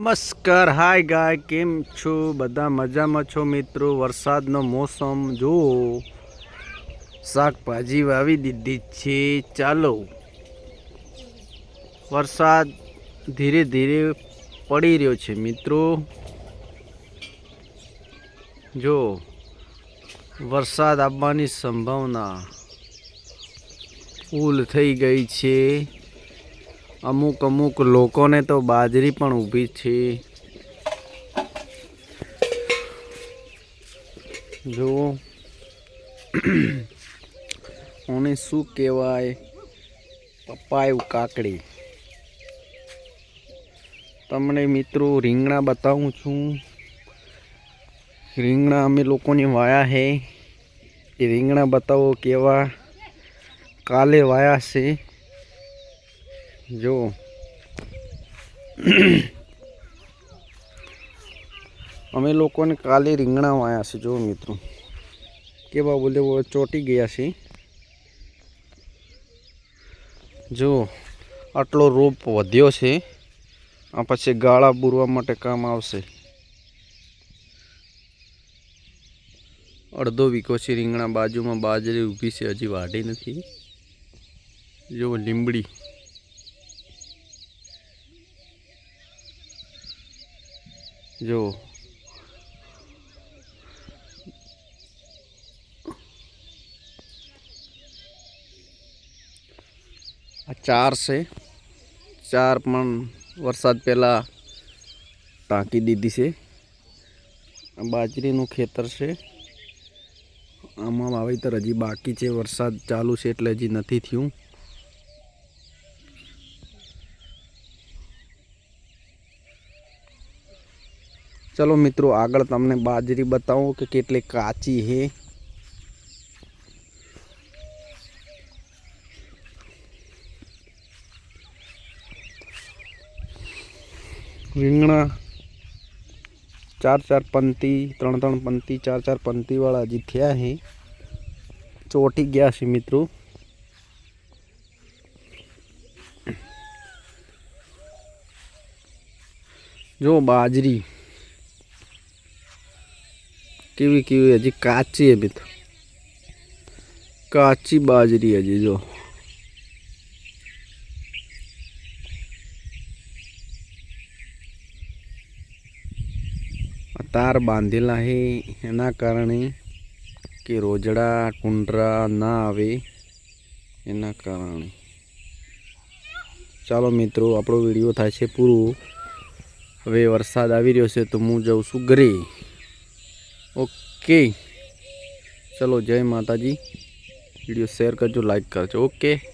નમસ્કાર, હાય ગાય, કેમ છો? બધા મજામાં છો મિત્રો? વરસાદનો મોસમ, જુઓ. શાકભાજી વાવી દીધી છે. ચાલો. વરસાદ ધીરે ધીરે પડી રહ્યો છે મિત્રો. જો વરસાદ આવવાની સંભાવના ફૂલ થઈ ગઈ છે. અમુક અમુક લોકોને તો બાજરી પણ ઊભી છે. જો ઓને શું કહેવાય? પપાયું કાકડી તમને મિત્રો રીંગણા બતાવું છું. રીંગણા અમે લોકોને વાયા હે. એ રીંગણા બતાવો કેવા? કાલે વાયા છે. જો. અમે લોકોને કાલે રીંગણા વાયા છે, જો મિત્રો. કેવા બોલે ચોટી ગયા છે. જો, આટલો રોપ વધ્યો છે, આ પછી ગાળા બુરવા માટે કામ આવશે. અડધો વીકો છે રીંગણા, બાજુમાં બાજરી ઊભી છે, હજી વાઢી નથી. જો, લીંબડી. જો. આ ચાર છે. ચાર પણ વરસાદ પહેલાં ટાંકી દીધી છે. આ બાજરીનું ખેતર છે. આમાં વાવેતર હજી બાકી છે. વરસાદ ચાલુ છે એટલે હજી નથી થયું. ચલો મિત્રો આગળ તમને બાજરી બતાવો કે કેટલી કાચી છે રીંગણા ચાર ચાર પંક્તિ ત્રણ ત્રણ પંક્તિ ચાર ચાર પંક્તિવાળા હજી થયા છે ચોટી ગયા છે મિત્રો જો બાજરી કેવી કેવી હજી કાચી હે મિત્રો. કાચી બાજરી હજી જો. તાર બાંધેલા છે એના કારણે કે રોજડા કુંડરા ના આવે એના કારણે. ચાલો મિત્રો, આપણો વીડિયો થાય છે પૂરું. હવે વરસાદ આવી રહ્યો છે તો હું જાઉં છું ઘરે. ઓકે. ચલો જય માતાજી. વીડિયો શેર કરજો લાઈક કરજો. ઓકે.